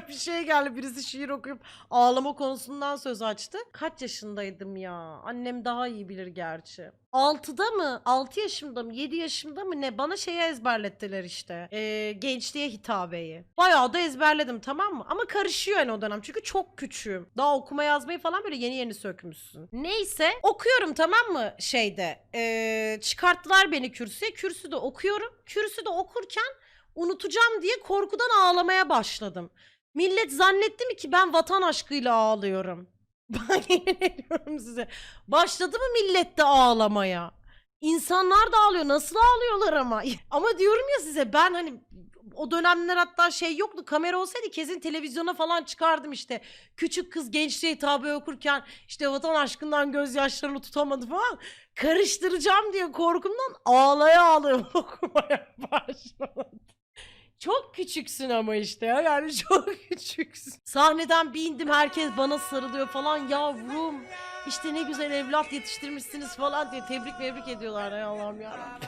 bir şey geldi. Birisi şiir okuyup ağlama konusundan söz açtı. Kaç yaşındaydım ya? Annem daha iyi bilir gerçi. 6'da mı? 6 yaşımda mı? 7 yaşımda mı ne? Bana şeyi ezberlettiler işte. Ee, gençliğe hitabeyi. Bayağı da ezberledim tamam mı? Ama karışıyor yani o dönem. Çünkü çok küçüğüm. Daha okuma yazmayı falan böyle yeni yeni sökmüşsün. Neyse okuyorum tamam mı şeyde. Ee, çıkarttılar beni kürsüye. Kürsüde okuyorum. Kürsüde okurken unutacağım diye korkudan ağlamaya başladım. Millet zannetti mi ki ben vatan aşkıyla ağlıyorum. Ben yemin size. Başladı mı millet de ağlamaya? İnsanlar da ağlıyor. Nasıl ağlıyorlar ama? Ama diyorum ya size ben hani o dönemler hatta şey yoktu. Kamera olsaydı kesin televizyona falan çıkardım işte. Küçük kız gençliğe hitabı okurken işte vatan aşkından gözyaşlarını tutamadı falan. Karıştıracağım diye korkumdan ağlaya ağlaya okumaya başladım. Küçüksün ama işte ya yani çok küçüksün. Sahneden bir indim herkes bana sarılıyor falan yavrum. İşte ne güzel evlat yetiştirmişsiniz falan diye tebrik mebrik ediyorlar ya Allah'ım ya.